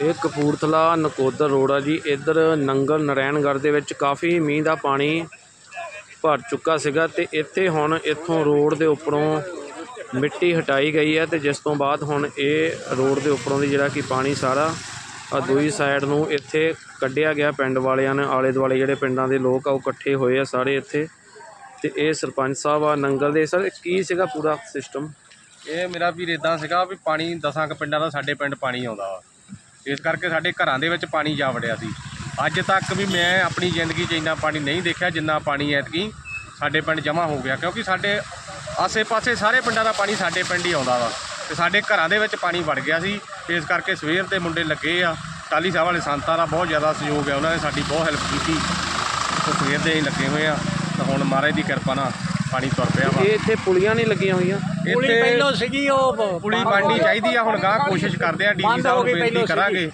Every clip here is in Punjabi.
ਇਹ ਕਪੂਰਥਲਾ, ਨਕੋਦਰ ਰੋਡ ਆ ਜੀ, ਇੱਧਰ ਨੰਗਲ ਨਰੈਣਗੜ੍ਹ ਦੇ ਵਿੱਚ ਕਾਫੀ ਮੀਂਹ ਦਾ ਪਾਣੀ ਭਰ ਚੁੱਕਾ ਸੀਗਾ ਤੇ ਇੱਥੇ ਹੁਣ ਇੱਥੋਂ ਰੋਡ ਦੇ ਉੱਪਰੋਂ ਮਿੱਟੀ ਹਟਾਈ ਗਈ ਹੈ ਤੇ ਜਿਸ ਤੋਂ ਬਾਅਦ ਹੁਣ ਇਹ ਰੋਡ ਦੇ ਉੱਪਰੋਂ ਦੀ ਜਿਹੜਾ ਕਿ ਪਾਣੀ ਸਾਰਾ ਆ ਦੂਜੀ ਸਾਈਡ ਨੂੰ ਇੱਥੇ ਕੱਢਿਆ ਗਿਆ। ਪਿੰਡ ਵਾਲਿਆਂ ਨੇ, ਆਲੇ ਦੁਆਲੇ ਜਿਹੜੇ ਪਿੰਡਾਂ ਦੇ ਲੋਕ ਆ ਉਹ ਇਕੱਠੇ ਹੋਏ ਆ ਸਾਰੇ ਇੱਥੇ। ਤੇ ਇਹ ਸਰਪੰਚ ਸਾਹਿਬ ਆ ਨੰਗਲ ਦੇ। ਸਰ, ਕੀ ਸੀਗਾ ਪੂਰਾ ਸਿਸਟਮ ਇਹ ਮੇਰਾ ਵੀਰ ਇਦਾਂ ਸੀਗਾ ਵੀ ਪਾਣੀ ਦਸਾਂ ਕੁ ਪਿੰਡਾਂ ਦਾ ਸਾਡੇ ਪਿੰਡ ਪਾਣੀ ਆਉਂਦਾ ਵਾ। ਇਸ ਕਰਕੇ ਸਾਡੇ ਘਰਾਂ ਦੇ ਵਿੱਚ ਪਾਣੀ ਜਾ ਵੜਿਆ ਸੀ। ਅੱਜ ਤੱਕ ਵੀ ਮੈਂ ਆਪਣੀ ਜ਼ਿੰਦਗੀ 'ਚ ਇੰਨਾ ਪਾਣੀ ਨਹੀਂ ਦੇਖਿਆ ਜਿੰਨਾ ਪਾਣੀ ਐਤਕੀ ਸਾਡੇ ਪਿੰਡ ਜਮ੍ਹਾਂ ਹੋ ਗਿਆ, ਕਿਉਂਕਿ ਸਾਡੇ ਆਸੇ-ਪਾਸੇ ਸਾਰੇ ਪਿੰਡਾਂ ਦਾ ਪਾਣੀ ਸਾਡੇ ਪਿੰਡ ਹੀ ਆਉਂਦਾ ਵਾ ਤੇ ਸਾਡੇ ਘਰਾਂ ਦੇ ਵਿੱਚ ਪਾਣੀ ਵੜ ਗਿਆ ਸੀ ਇਸ ਕਰਕੇ ਸਵੇਰ ਦੇ ਮੁੰਡੇ ਲੱਗੇ ਆ। ਟਾਲੀ ਸਾਹਿਬ ਵਾਲੇ ਸੰਤਾਂ ਦਾ ਬਹੁਤ ਜ਼ਿਆਦਾ ਸਹਿਯੋਗ ਹੈ, ਉਹਨਾਂ ਨੇ ਸਾਡੀ ਬਹੁਤ ਹੈਲਪ ਕੀਤੀ। ਤੇ ਸਵੇਰ ਦੇ ਹੀ ਲੱਗੇ ਹੋਏ ਆ, ਤਾਂ ਹੁਣ ਮਹਾਰਾਜ ਦੀ ਕਿਰਪਾ ਨਾਲ ਪਾਣੀ ਤੁਰ ਪਿਆ ਵਾ। ਇਹ ਇੱਥੇ ਪੁਲੀਆਂ ਨਹੀਂ ਲੱਗੀਆਂ ਹੋਈਆਂ। ਪੁਲੀ ਇੱਥੇ ਪਹਿਲੋਂ ਸੀਗੀ ਉਹ। ਪੁਲੀ ਬਣਨੀ ਚਾਹੀਦੀ ਆ ਹੁਣ ਗਾਂ ਕੋਸ਼ਿਸ਼ ਕਰਦੇ ਆ ਡੀਸੀ ਸਾਹਿਬ ਨੂੰ ਬੇਨਤੀ ਕਰਾਂਗੇ।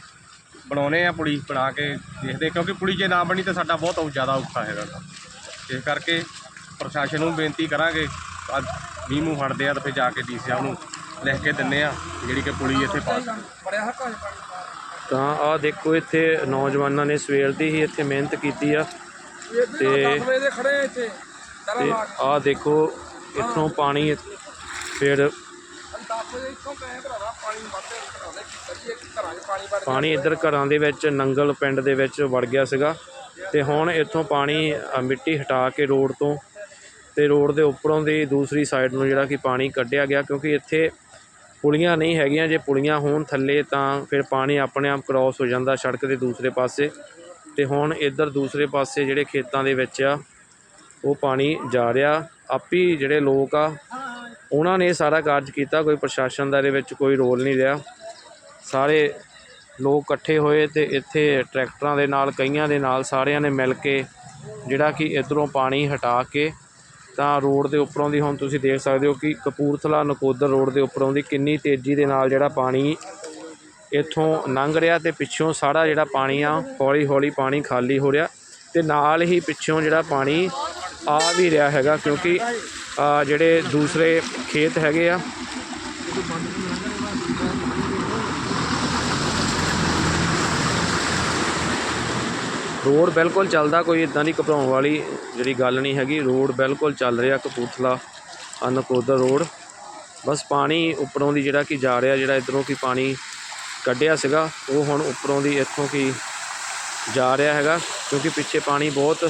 ਬਣਾਉਣੇ ਆ ਪੁਲੀ ਬਣਾ ਕੇ ਦੇਖਦੇ ਕਿਉਂਕਿ ਪੁਲੀ ਜੇ ਨਾ ਬਣੀ ਤਾਂ ਸਾਡਾ ਬਹੁਤ ਜ਼ਿਆਦਾ ਔਖਾ ਹੈਗਾ। ਇਸ ਕਰਕੇ ਪ੍ਰਸ਼ਾਸਨ ਨੂੰ ਬੇਨਤੀ ਕਰਾਂਗੇ ਅੱਜ ਮੀਂਹ ਮੂੰਹ ਹਟਦੇ ਆ ਤਾਂ ਫਿਰ ਜਾ ਕੇ ਡੀਸੀ ਸਾਹਿਬ ਨੂੰ ਲਿਖ ਕੇ ਦਿੰਨੇ ਆ ਜਿਹੜੀ ਕਿ ਪੁਲੀ ਇੱਥੇ ਪਾਸ ਤਾਂ ਆਹ ਦੇਖੋ ਇੱਥੇ ਨੌਜਵਾਨਾਂ ਨੇ ਸਵੇਰ ਦੀ ਹੀ ਇੱਥੇ ਮਿਹਨਤ ਕੀਤੀ ਆ। ਤੇ ਤੇ ਆਹ ਦੇਖੋ, ਇੱਥੋਂ ਪਾਣੀ ਫਿਰ ਪਾਣੀ ਇੱਧਰ ਘਰਾਂ ਦੇ ਵਿੱਚ, ਨੰਗਲ ਪਿੰਡ ਦੇ ਵਿੱਚ ਵੜ ਗਿਆ ਸੀਗਾ। ਤੇ ਹੁਣ ਇੱਥੋਂ ਪਾਣੀ ਮਿੱਟੀ ਹਟਾ ਕੇ ਰੋਡ ਤੋਂ ਤੇ ਰੋਡ ਦੇ ਉੱਪਰੋਂ ਦੀ ਦੂਸਰੀ ਸਾਈਡ ਨੂੰ ਜਿਹੜਾ ਕਿ ਪਾਣੀ ਕੱਢਿਆ ਗਿਆ, ਕਿਉਂਕਿ ਇੱਥੇ ਪੁਲੀਆਂ ਨਹੀਂ ਹੈਗੀਆਂ। ਜੇ ਪੁਲੀਆਂ ਹੋਣ ਥੱਲੇ ਤਾਂ ਫਿਰ ਪਾਣੀ ਆਪਣੇ ਆਪ ਕ੍ਰਾਸ ਹੋ ਜਾਂਦਾ ਸੜਕ ਦੇ ਦੂਸਰੇ ਪਾਸੇ। ਤੇ ਹੁਣ ਇੱਧਰ ਦੂਸਰੇ ਪਾਸੇ ਜਿਹੜੇ ਖੇਤਾਂ ਦੇ ਵਿੱਚ ਆ ਉਹ ਪਾਣੀ ਜਾ ਰਿਹਾ। ਆਪੀ ਜਿਹੜੇ ਲੋਕ ਆ, ਉਹਨਾਂ ਨੇ ਸਾਰਾ ਕਾਰਜ ਕੀਤਾ। ਕੋਈ ਪ੍ਰਸ਼ਾਸਨ ਦਾ ਇਹਦੇ ਵਿੱਚ ਕੋਈ ਰੋਲ ਨਹੀਂ ਰਿਹਾ। ਸਾਰੇ ਲੋਕ ਇਕੱਠੇ ਹੋਏ ਤੇ ਇੱਥੇ ਟਰੈਕਟਰਾਂ ਦੇ ਨਾਲ, ਕਈਆਂ ਦੇ ਨਾਲ ਸਾਰਿਆਂ ਨੇ ਮਿਲ ਕੇ ਜਿਹੜਾ ਕਿ ਇਧਰੋਂ ਪਾਣੀ ਹਟਾ ਕੇ, ਤਾਂ ਰੋਡ ਦੇ ਉੱਪਰੋਂ ਦੀ ਹੁਣ ਤੁਸੀਂ ਦੇਖ ਸਕਦੇ ਹੋ ਕਿ ਕਪੂਰਥਲਾ ਨਕੋਦਰ ਰੋਡ ਦੇ ਉੱਪਰੋਂ ਦੀ ਕਿੰਨੀ ਤੇਜ਼ੀ ਦੇ ਨਾਲ ਜਿਹੜਾ ਪਾਣੀ ਇੱਥੋਂ ਲੰਘ ਰਿਹਾ ਤੇ ਪਿੱਛੋਂ ਸਾਰਾ ਜਿਹੜਾ ਪਾਣੀ ਆ ਹੌਲੀ ਹੌਲੀ ਪਾਣੀ ਖਾਲੀ ਹੋ ਰਿਹਾ ਤੇ ਨਾਲ ਹੀ ਪਿੱਛੋਂ ਜਿਹੜਾ ਪਾਣੀ ਆ ਵੀ ਰਿਹਾ ਹੈਗਾ ਕਿਉਂਕਿ ਜਿਹੜੇ ਦੂਸਰੇ ਖੇਤ ਹੈਗੇ ਆ। ਰੋਡ ਬਿਲਕੁਲ ਚੱਲਦਾ, ਕੋਈ ਇਦਾਂ ਦੀ ਘਬਰਾਉਣ ਵਾਲੀ ਜਿਹੜੀ ਗੱਲ ਨਹੀਂ ਹੈਗੀ। ਰੋਡ ਬਿਲਕੁਲ ਚੱਲ ਰਿਹਾ, ਕਪੂਰਥਲਾ ਆ ਰੋਡ। ਬਸ ਪਾਣੀ ਉੱਪਰੋਂ ਦੀ ਜਿਹੜਾ ਕਿ ਜਾ ਰਿਹਾ, ਜਿਹੜਾ ਇਧਰੋਂ ਕੀ ਪਾਣੀ ਕੱਢਿਆ ਸੀਗਾ, ਉਹ ਹੁਣ ਉੱਪਰੋਂ ਦੀ ਇੱਥੋਂ ਕੀ ਜਾ ਰਿਹਾ ਹੈਗਾ, ਕਿਉਂਕਿ ਪਿੱਛੇ ਪਾਣੀ ਬਹੁਤ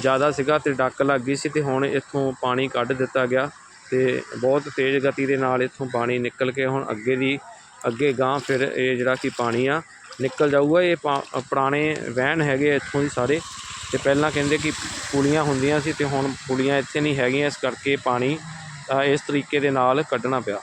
ਜ਼ਿਆਦਾ ਸੀਗਾ ਅਤੇ ਡੱਕ ਲੱਗ ਗਈ ਸੀ ਅਤੇ ਹੁਣ ਇੱਥੋਂ ਪਾਣੀ ਕੱਢ ਦਿੱਤਾ ਗਿਆ ਅਤੇ ਬਹੁਤ ਤੇਜ਼ ਗਤੀ ਦੇ ਨਾਲ ਇੱਥੋਂ ਪਾਣੀ ਨਿਕਲ ਕੇ ਹੁਣ ਅੱਗੇ ਦੀ, ਅੱਗੇ ਗਾਂ ਫਿਰ ਇਹ ਜਿਹੜਾ ਕਿ ਪਾਣੀ ਆ ਨਿਕਲ ਜਾਊਗਾ। ਇਹ ਪਾ- ਪੁਰਾਣੇ ਵਹਿਣ ਹੈਗੇ ਇੱਥੋਂ ਦੀ ਸਾਰੇ ਅਤੇ ਪਹਿਲਾਂ ਕਹਿੰਦੇ ਕਿ ਪੁਲੀਆਂ ਹੁੰਦੀਆਂ ਸੀ ਅਤੇ ਹੁਣ ਪੁਲੀਆਂ ਇੱਥੇ ਨਹੀਂ ਹੈਗੀਆਂ, ਇਸ ਕਰਕੇ ਪਾਣੀ ਇਸ ਤਰੀਕੇ ਦੇ ਨਾਲ ਕੱਢਣਾ ਪਿਆ।